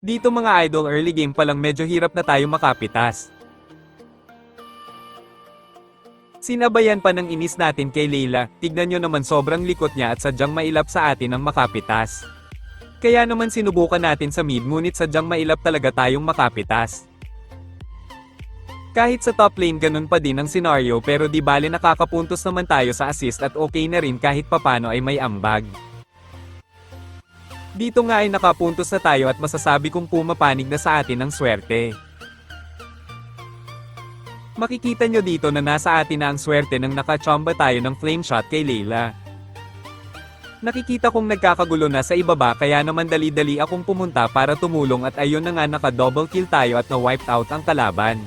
Dito mga idol early game pa lang medyo hirap na tayo makapitas. Sinabayan pa ng inis natin kay Leila, tignan nyo naman sobrang likot niya at sadyang mailap sa atin ang makapitas. Kaya naman sinubukan natin sa mid ngunit sadyang mailap talaga tayong makapitas. Kahit sa top lane ganun pa din ang senaryo pero di bale nakakapuntos naman tayo sa assist at okay na rin kahit papano ay may ambag. Dito nga ay nakapuntos na tayo at masasabi kong pumapanig na sa atin ang swerte. Makikita nyo dito na nasa atin na ang swerte nang nakachamba tayo ng flame shot kay Leila. Nakikita kong nagkakagulo na sa ibaba kaya naman dali-dali akong pumunta para tumulong at ayun na nga naka double kill tayo at na wiped out ang kalaban.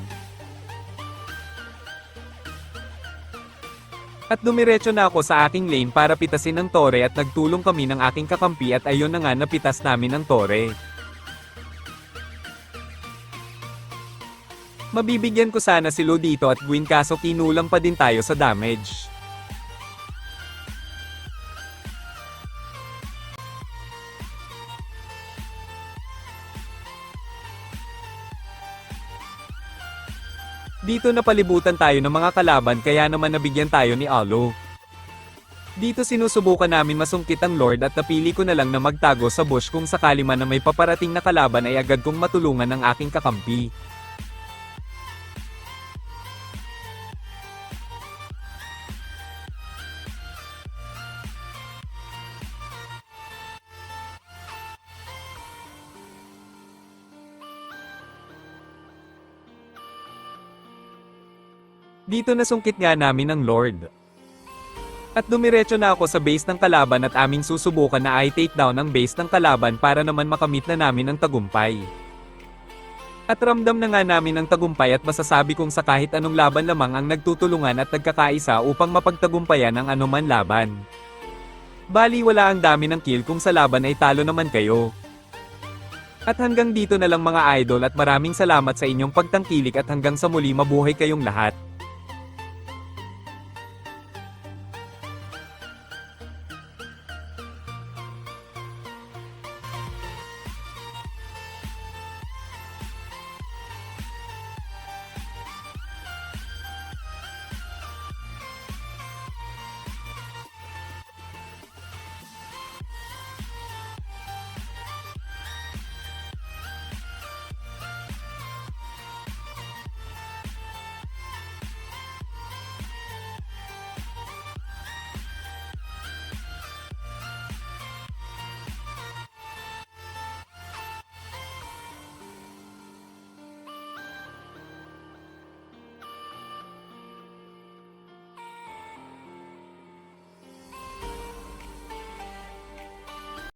At dumiretso na ako sa aking lane para pitasin ang tore at nagtulong kami ng aking kakampi at ayun na nga napitas namin ang tore. Mabibigyan ko sana si Lo dito at Gwyn kaso kinulang pa din tayo sa damage. Dito napalibutan tayo ng mga kalaban kaya naman nabigyan tayo ni Alo. Dito sinusubukan namin masungkit ang Lord at napili ko na lang na magtago sa bush kung sakali man na may paparating na kalaban ay agad kong matulungan ng aking kakampi. Dito nasungkit nga namin ang Lord. At dumiretso na ako sa base ng kalaban at aming susubukan na i-take down ang base ng kalaban para naman makamit na namin ang tagumpay. At ramdam na nga namin ang tagumpay at masasabi kong sa kahit anong laban lamang ang nagtutulungan at nagkakaisa upang mapagtagumpayan ang anuman laban. Bali wala ang dami ng kill kung sa laban ay talo naman kayo. At hanggang dito na lang mga idol at maraming salamat sa inyong pagtangkilik at hanggang sa muli mabuhay kayong lahat.